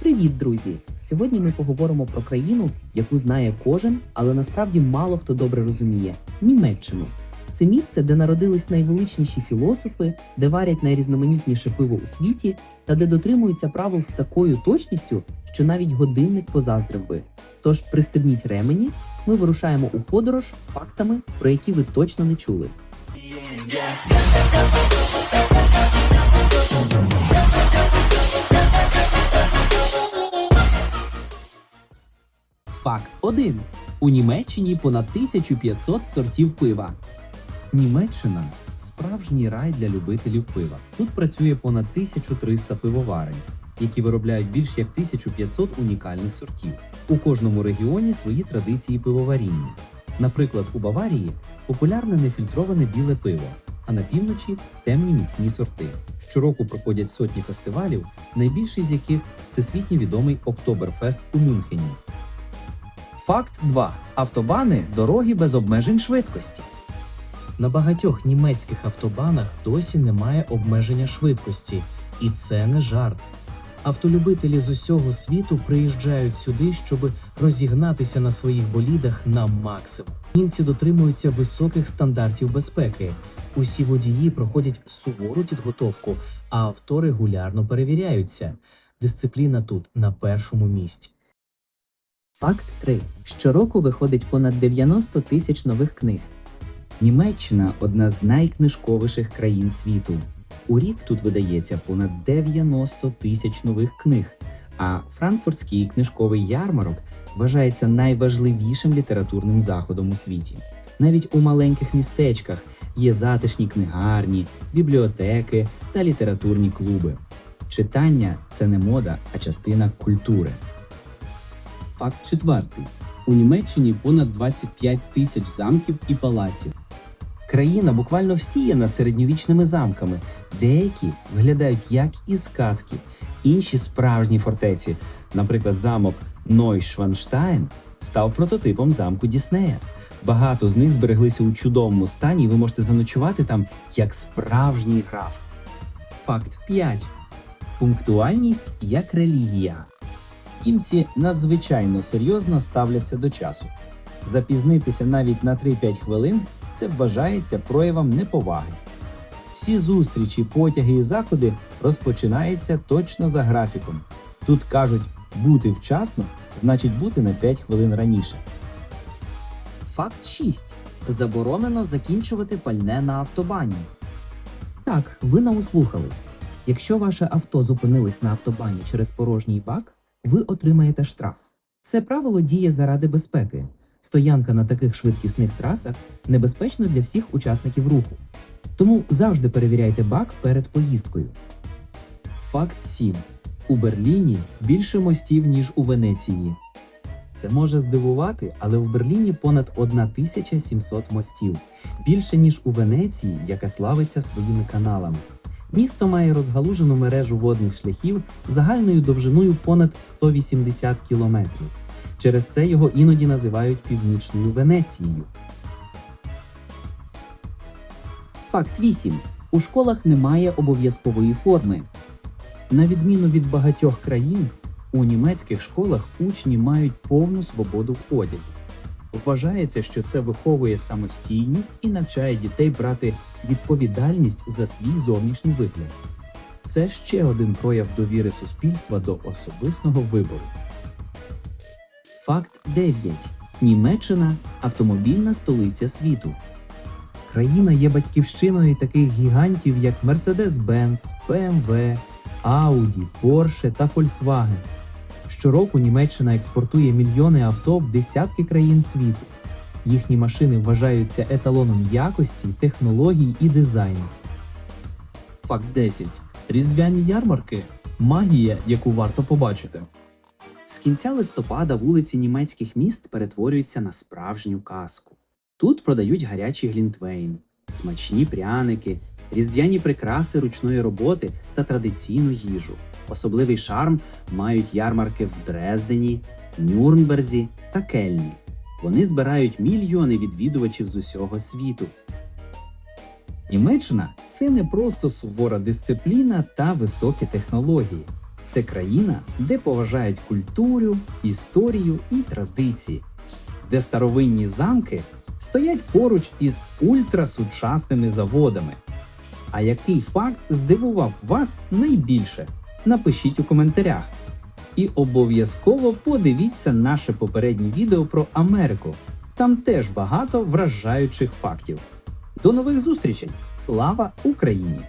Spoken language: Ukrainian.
Привіт, друзі! Сьогодні ми поговоримо про країну, яку знає кожен, але насправді мало хто добре розуміє Німеччину. Це місце, де народились найвеличніші філософи, де варять найрізноманітніше пиво у світі, та де дотримуються правил з такою точністю, що навіть годинник позаздрив би. Тож пристебніть ремені, ми вирушаємо у подорож фактами, про які ви точно не чули. Факт 1. У Німеччині понад 1500 сортів пива. Німеччина справжній рай для любителів пива. Тут працює понад 1300 пивоварень, які виробляють більш як 1500 унікальних сортів. У кожному регіоні свої традиції пивоваріння. Наприклад, у Баварії популярне нефільтроване біле пиво, а на півночі темні міцні сорти. Щороку проходять сотні фестивалів, найбільший з яких всесвітньо відомий Октоберфест у Мюнхені. Факт 2. Автобани дороги без обмежень швидкості. На багатьох німецьких автобанах досі немає обмеження швидкості, і це не жарт. Автолюбителі з усього світу приїжджають сюди, щоб розігнатися на своїх болідах на максимум. Німці дотримуються високих стандартів безпеки. Усі водії проходять сувору підготовку, а авто регулярно перевіряються. Дисципліна тут на першому місці. Факт 3. Щороку виходить понад 90 тисяч нових книг. Німеччина одна з найкнижковіших країн світу. У рік тут видається понад 90 тисяч нових книг, а Франкфуртський книжковий ярмарок вважається найважливішим літературним заходом у світі. Навіть у маленьких містечках є затишні книгарні, бібліотеки та літературні клуби. Читання це не мода, а частина культури. Факт четвертий. У Німеччині понад 25 тисяч замків і палаців. Країна буквально всіяна середньовічними замками. Деякі виглядають як із сказки, інші справжні фортеці. Наприклад, замок Нойшванштайн став прототипом замку Діснея. Багато з них збереглися у чудовому стані, і ви можете заночувати там як справжній граф. Факт 5. Пунктуальність як релігія. Німці надзвичайно серйозно ставляться до часу. Запізнитися навіть на 3-5 хвилин це вважається проявом неповаги. Всі зустрічі, потяги і заходи розпочинаються точно за графіком. Тут кажуть бути вчасно значить бути на 5 хвилин раніше. Факт 6. Заборонено закінчувати пальне на автобані. Так, ви наослухались. Якщо ваше авто зупинилось на автобані через порожній бак, ви отримаєте штраф. Це правило діє заради безпеки. Стоянка на таких швидкісних трасах небезпечна для всіх учасників руху. Тому завжди перевіряйте бак перед поїздкою. Факт 7. У Берліні більше мостів, ніж у Венеції. Це може здивувати, але в Берліні понад 1700 мостів, більше ніж у Венеції, яка славиться своїми каналами. Місто має розгалужену мережу водних шляхів загальною довжиною понад 180 кілометрів. Через це його іноді називають Північною Венецією. Факт 8. У школах немає обов'язкової форми. На відміну від багатьох країн, у німецьких школах учні мають повну свободу в одязі. Вважається, що це виховує самостійність і навчає дітей брати відповідальність за свій зовнішній вигляд. Це ще один прояв довіри суспільства до особистого вибору. Факт 9. Німеччина автомобільна столиця світу. Країна є батьківщиною таких гігантів, як Mercedes-Benz, BMW, Audi, Porsche та Volkswagen. Щороку Німеччина експортує мільйони авто в десятки країн світу. Їхні машини вважаються еталоном якості, технологій і дизайну. Факт 10. Різдвяні ярмарки магія, яку варто побачити. З кінця листопада вулиці німецьких міст перетворюються на справжню казку. Тут продають гарячий глінтвейн, смачні пряники, різдвяні прикраси ручної роботи та традиційну їжу. Особливий шарм мають ярмарки в Дрездені, Нюрнберзі та Кельні. Вони збирають мільйони відвідувачів з усього світу. Німеччина це не просто сувора дисципліна та високі технології. Це країна, де поважають культуру, історію і традиції, де старовинні замки стоять поруч із ультрасучасними заводами. А який факт здивував вас найбільше? Напишіть у коментарях. І обов'язково подивіться наше попереднє відео про Америку. Там теж багато вражаючих фактів. До нових зустрічей! Слава Україні!